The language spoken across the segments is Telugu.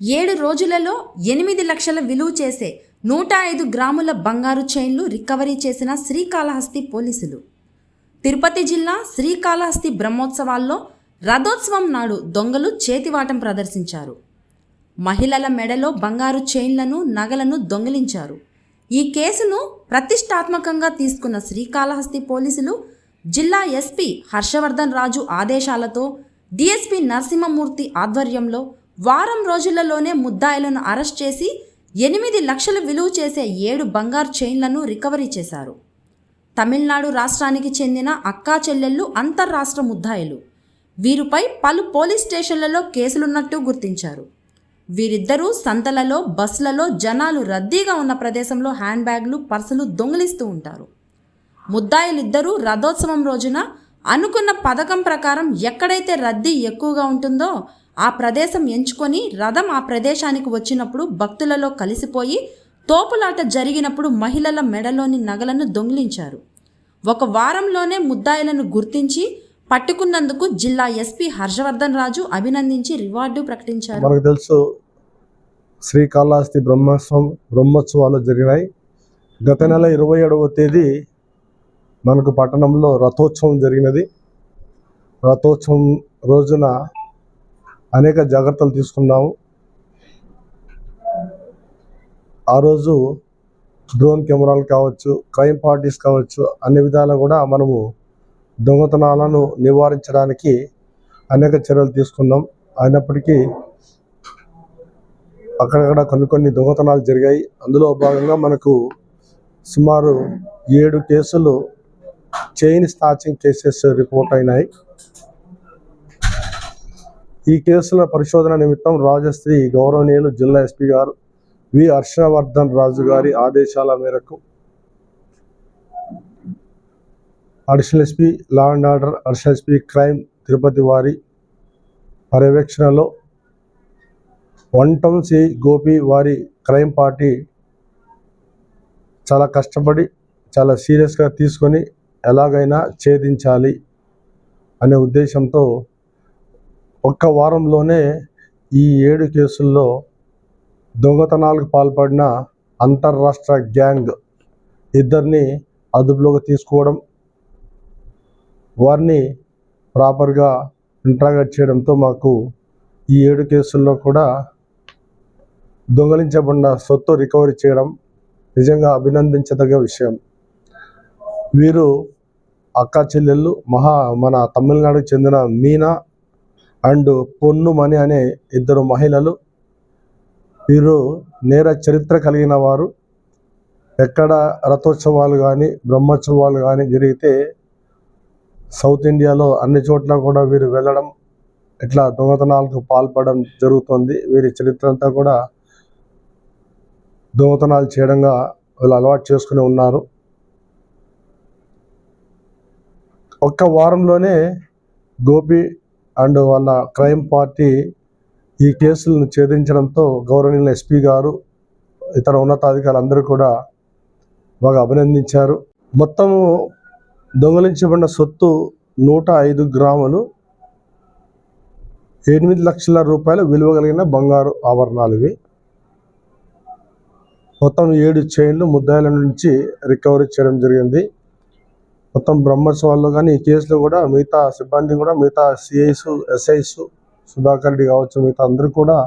ఏడు రోజులలో ఎనిమిది లక్షల విలువ చేసే నూట ఐదు గ్రాముల బంగారు చైన్లు రికవరీ చేసిన శ్రీకాళహస్తి పోలీసులు. తిరుపతి జిల్లా శ్రీకాళహస్తి బ్రహ్మోత్సవాల్లో రథోత్సవం నాడు దొంగలు చేతివాటం ప్రదర్శించారు. మహిళల మెడలో బంగారు చైన్లను నగలను దొంగిలించారు. ఈ కేసును ప్రతిష్టాత్మకంగా తీసుకున్న శ్రీకాళహస్తి పోలీసులు జిల్లా ఎస్పీ హర్షవర్ధన్ రాజు ఆదేశాలతో డిఎస్పీ నరసింహమూర్తి ఆధ్వర్యంలో వారం రోజులలోనే ముద్దాయిలను అరెస్ట్ చేసి ఎనిమిది లక్షలు విలువ చేసే ఏడు బంగారు చైన్లను రికవరీ చేశారు. తమిళనాడు రాష్ట్రానికి చెందిన అక్కా చెల్లెళ్ళు అంతర్రాష్ట్ర ముద్దాయిలు. వీరిపై పలు పోలీస్ స్టేషన్లలో కేసులున్నట్టు గుర్తించారు. వీరిద్దరూ సంతలలో బస్సులలో జనాలు రద్దీగా ఉన్న ప్రదేశంలో హ్యాండ్ బ్యాగ్లు పర్సులు దొంగిలిస్తూ ఉంటారు. ముద్దాయిలిద్దరూ రథోత్సవం రోజున అనుకున్న పథకం ప్రకారం ఎక్కడైతే రద్దీ ఎక్కువగా ఉంటుందో ఆ ప్రదేశం ఎంచుకొని రథం ఆ ప్రదేశానికి వచ్చినప్పుడు భక్తులలో కలిసిపోయి తోపులాట జరిగినప్పుడు మహిళల మెడలోని నగలను దొంగిలించారు. ఒక వారంలోనే ముద్దాయిలను గుర్తించి పట్టుకున్నందుకు జిల్లా ఎస్పీ హర్షవర్ధన్ రాజు అభినందించి రివార్డు ప్రకటించారు. మనకు తెలుసు శ్రీకాళహస్తి బ్రహ్మోత్సవం బ్రహ్మోత్సవాలు జరిగినాయి. గత నెల ఇరవై ఏడవ తేదీ మనకు పట్టణంలో రథోత్సవం జరిగినది. రథోత్సవం రోజున అనేక జాగ్రత్తలు తీసుకున్నాము. ఆ రోజు డ్రోన్ కెమెరాలు కావచ్చు క్రైమ్ పార్టీస్ కావచ్చు అన్ని విధాలు కూడా మనము దొంగతనాలను నివారించడానికి అనేక చర్యలు తీసుకున్నాం. అయినప్పటికీ అక్కడక్కడ కొన్ని కొన్ని దొంగతనాలు జరిగాయి. అందులో భాగంగా మనకు సుమారు ఏడు కేసులు చైన్ స్నాచింగ్ కేసెస్ రిపోర్ట్ అయినాయి. ఈ కేసుల పరిశోధన నిమిత్తం రాజశ్రీ గౌరవనీయులు జిల్లా ఎస్పీ గారు వి హర్షవర్ధన్ రాజు గారి ఆదేశాల మేరకు additional SP law and order additional SP crime Tirupati వారి పర్యవేక్షణలో వన్ టౌన్ సి గోపి వారి క్రైమ్ పార్టీ చాలా కష్టపడి చాలా సీరియస్గా తీసుకొని ఎలాగైనా ఛేదించాలి అనే ఉద్దేశంతో ఒక్క వారంలోనే ఈ ఏడు కేసుల్లో దొంగతనాలకు పాల్పడిన అంతర్రాష్ట్ర గ్యాంగ్ ఇద్దరిని అదుపులోకి తీసుకోవడం వారిని ప్రాపర్గా ఇంట్రాగేట్ చేయడంతో మాకు ఈ ఏడు కేసుల్లో కూడా దొంగలించబడిన సొత్తు రికవరీ చేయడం నిజంగా అభినందించదగ్గ విషయం. వీరు అక్క చెల్లెళ్ళు మహా మన తమిళనాడుకు చెందిన మీనా అండ్ పొన్ను మణి అనే ఇద్దరు మహిళలు వీరు నేర చరిత్ర కలిగిన వారు. ఎక్కడ రథోత్సవాలు కానీ బ్రహ్మోత్సవాలు కానీ జరిగితే సౌత్ ఇండియాలో అన్ని చోట్ల కూడా వీరు వెళ్ళడం ఇట్లా దొంగతనాలకు పాల్పడడం జరుగుతుంది. వీరి చరిత్ర అంతా కూడా దొంగతనాలు చేయడంగా వీళ్ళు అలవాటు చేసుకుని ఉన్నారు. ఒక్క వారంలోనే గోపి అండ్ వాళ్ళ క్రైమ్ పార్టీ ఈ కేసులను ఛేదించడంతో గౌరవనీయుల ఎస్పీ గారు ఇతర ఉన్నతాధికారులు అందరూ కూడా బాగా అభినందించారు. మొత్తము దొంగలించబడిన సొత్తు నూట ఐదు గ్రాములు ఎనిమిది లక్షల రూపాయలు విలువ కలిగిన బంగారు ఆభరణాలు ఇవి మొత్తం ఏడు చైన్లు ముద్దాయిల నుంచి రికవరీ చేయడం జరిగింది. మొత్తం బ్రహ్మర్స్ వాళ్ళు కానీ ఈ కేసులో కూడా మిగతా సిబ్బంది కూడా మిగతా సిఐస్ ఎస్ఐస్ సుధాకర్ రెడ్డి కావచ్చు మిగతా అందరూ కూడా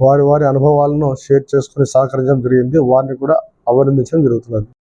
వారి వారి అనుభవాలను షేర్ చేసుకుని సహకరించడం జరిగింది. వారిని కూడా అభినందించడం జరుగుతున్నది.